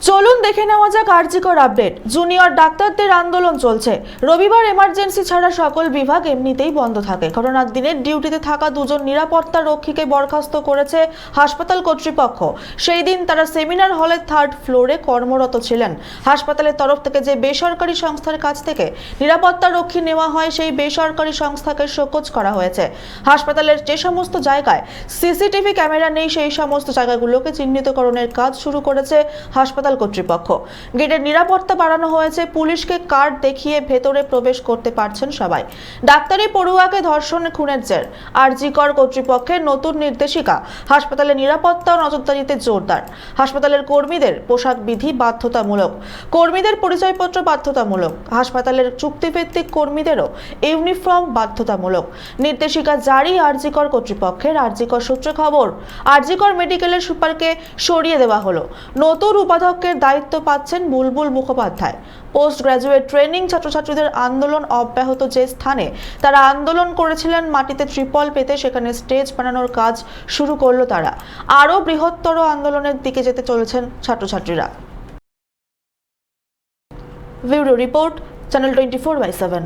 চলুন দেখে নেওয়া যাক আরজিকর আপডেট। জুনিয়র ডাক্তারদের আন্দোলন চলছে। রবিবার এমার্জেন্সি ছাড়া সকল বিভাগ এমনিতেই বন্ধ থাকে। করোনার দিনের ডিউটিতে থাকা দুজন নিরাপত্তা রক্ষীকে বরখাস্ত করেছে হাসপাতাল কর্তৃপক্ষ। সেই দিন তারা সেমিনার হলের থার্ড ফ্লোরে কর্মরত ছিলেন। হাসপাতালের তরফ থেকে যে বেসরকারি সংস্থার কাছ থেকে নিরাপত্তা রক্ষী নেওয়া হয়, সেই বেসরকারি সংস্থাকে শোকজ করা হয়েছে। হাসপাতালের যে সমস্ত জায়গায় সিসিটিভি ক্যামেরা নেই, সেই সমস্ত জায়গাগুলোকে চিহ্নিতকরণের কাজ শুরু করেছে হাসপাতাল কর্তৃপক্ষ। গেটের নিরাপত্তা বাড়ানো হয়েছে, পুলিশকে কার্ড দেখিয়ে ভেতরে প্রবেশ করতে পারছেন সবাই। ডাক্তারি পড়ুয়াকে ধর্ষণ, খুনের জের। আরজিকর কর্তৃপক্ষের নতুন নির্দেশিকা। হাসপাতালের নিরাপত্তা ও নজরদারিতে জোরদার। হাসপাতালের কর্মীদের পোশাক বিধি বাধ্যতামূলক। কর্মীদের পরিচয়পত্র বাধ্যতামূলক। হাসপাতালের চুক্তিভিত্তিক কর্মীদেরও ইউনিফর্ম বাধ্যতামূলক। নির্দেশিকা জারি আরজিকর কর্তৃপক্ষের আরজিকর সূত্রে খবর। আরজিকর মেডিকেলের সুপারকে সরিয়ে দেওয়া হলো। নতুন উপাধ্যক্ষের দায়িত্ব পাচ্ছেন Bulbul Mukhopadhyay. Post graduate training ছাত্রছাত্রীদের আন্দোলন অব্যাহত যে স্থানে তারা আন্দোলন করেছিলেন মাটিতে ত্রিপল পেতে, সেখানে স্টেজ বানানোর কাজ শুরু করল তারা। আরও বৃহত্তর আন্দোলনের দিকে যেতে চলেছেন ছাত্রছাত্রীরা। Bureau report, channel twenty four by seven.